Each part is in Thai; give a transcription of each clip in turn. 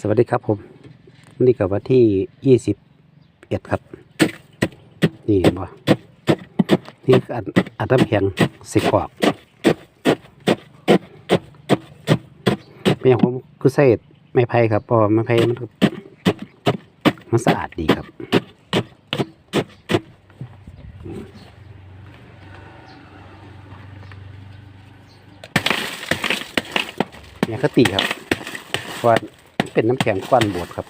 สวัสดีครับผมวันนี้กับวันที่ยี่สิบเอ็ดครับ นี่เห็นบ่นี่อัดอัดน้ำแข็งสิกรอกเป็นอย่างผมคือใส่ไม้ไผ่ครับเพราะไม้ไผ่มันมันสะอาดดีครับอย่างคติครับว่า เป็นน้ำแข็งก้อนบดครับ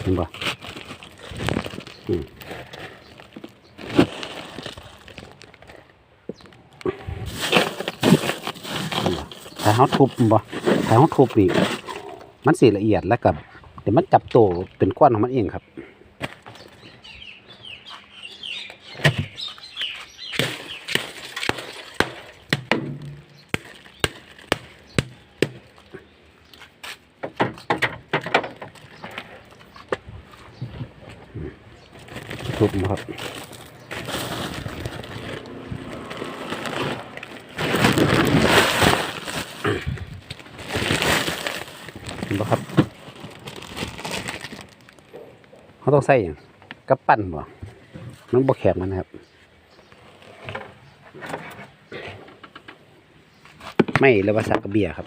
เห็นบ่อืมเห็นบ่ถ้าเขาทุบบ่ถ้าเขาทุบนี่มันสีละเอียดแล้วกับเดี๋ยวมันจับโตเป็นก้อนของมันเองครับ ทุบครับเห็นปะครับเขาต้องใส่อย่างกับปั้นบ่มันบ่แข็งมันนะครับ ไม่เลยว่าสักกระเบียครับ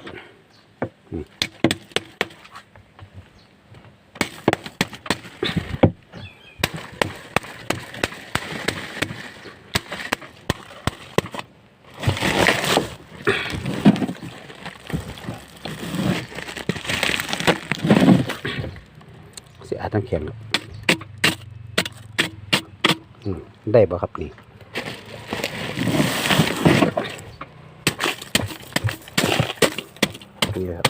ทั้งแขนได้บ่ครับนี่นี่ครับ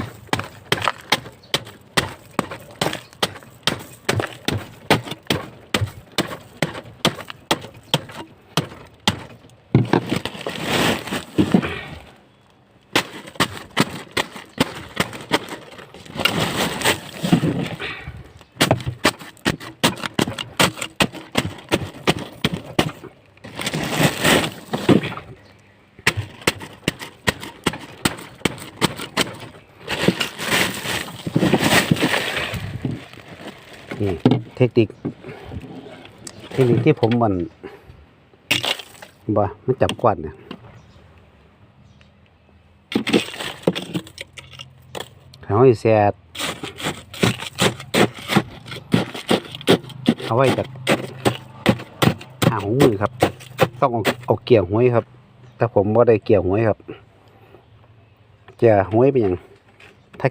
นี่เทคนิค เทคนิคที่ผมมันบ่มันจับกวนเนี่ยเอาไว้แซดเอาไว้จากหางของมือครับ ต้องเอาเอาเกี่ยวห้วยครับถ้าผมว่าได้เกี่ยวห้วยครับเกี่ยวห้วยเป็นอย่างถ้า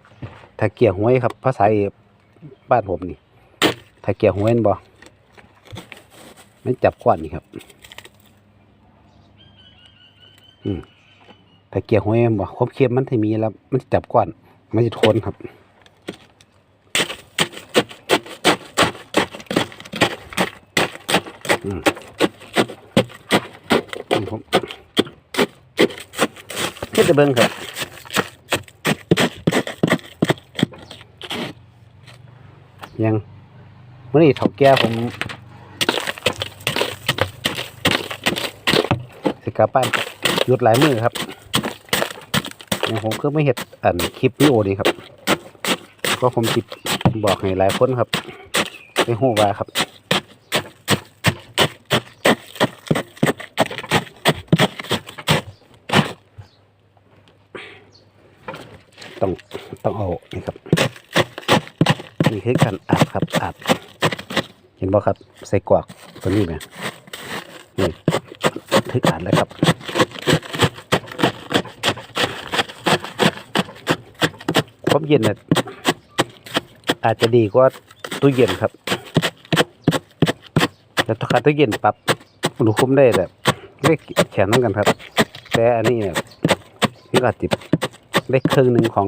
ถ้าเกี่ยวห้วยครับภาษาบ้านผมนี่ ถ้าเกี่ยวหัวเห็นบ่มันจับก้อนนี่ครับ อืมถ้าเกี่ยวหัวเห็นบ่ความเค็มมันที่มีแล้ว มันจะจับก้อน มันจะทนครับอืมผมเฮ็ดแต่เบิ่งครับยัง มื่อนี้เถาแก่ผมสิกลับบ้นหยุดหลายมือครับอย่างผมคือไม่เห็ดอันคลิปวิดีโอนี้ครับ ก็ผมติดบอกให้หลายคนครับไปหูว่าครับต้องต้องเอานี่ครับนี่คือการอาบครับอาบเห็นบ่ครับใส่กวากตัวนี้ไหมนี่ถึกอ่านแล้วครับความเย็นน่ะอาจจะดีกว่าตู้เย็นครับแต่ถ้าตู้เย็นปรับอุณหภูมิได้แบบเลขแขนนั่นกันครับ แต่อันนี้เนี่ยนี่อาจจะได้ครึ่งหนึ่งของ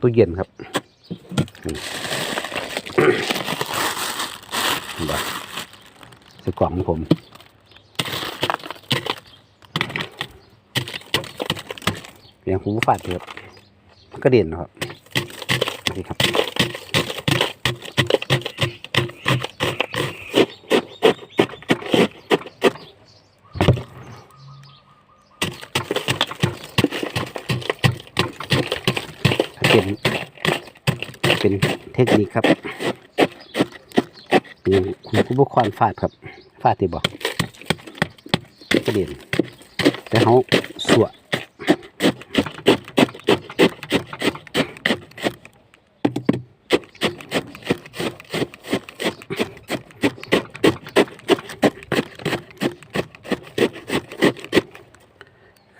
ตู้เย็นครับ บ่ใส่กล่องของผมอย่างผมฟาดครับมันก็เด่นครับนี่ครับเป็น เป็นเทคนิคครับ นคุณผู้ปกครองฟาดครับ ฟาดที่บอกกระเด็นแต่เขาสว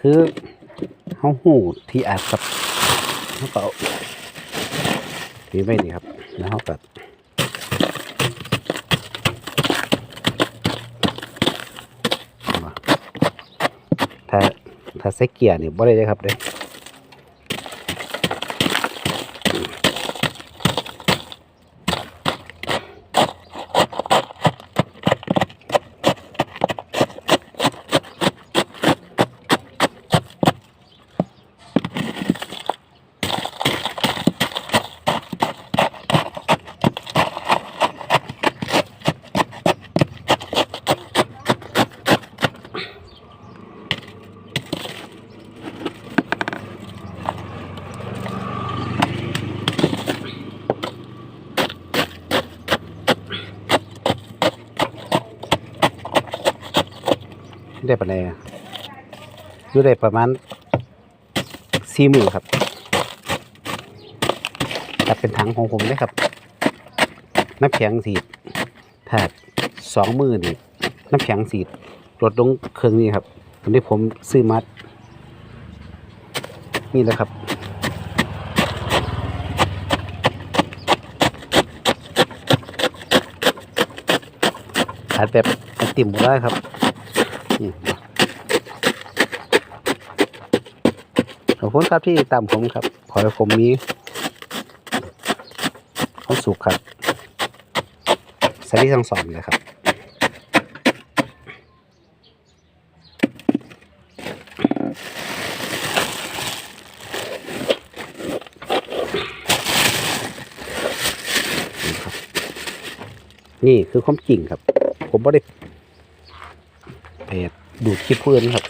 คือเขาหูที่อาจกับเขาก็เอานี่ไม่ดีครับ แล้วเขาก็ถ้า ถ้าใส่เกียร์นี่บ่ได้เลยครับเด้ ได้ปานใดอะอยู่ได้ประมาณสี่หมื่นครับแต่เป็นถังของผมเลยครับ น้ำแข็งสีดถ้าสองมือนี่น้ำแข็งสีดลดลงเครื่องนี้ครับตอนนี้ผมซื้อมัด นี่แหละครับอัดแบบติ่มได้ครับ ขอบคุณครับที่ตามผมครับ ขอให้ผมมีความสุขครับสวัสดีทั้งสองเลยครับนี่คือความจริงครับ ผมไม่ได้เพจดูดคลิปเพื่อนครับ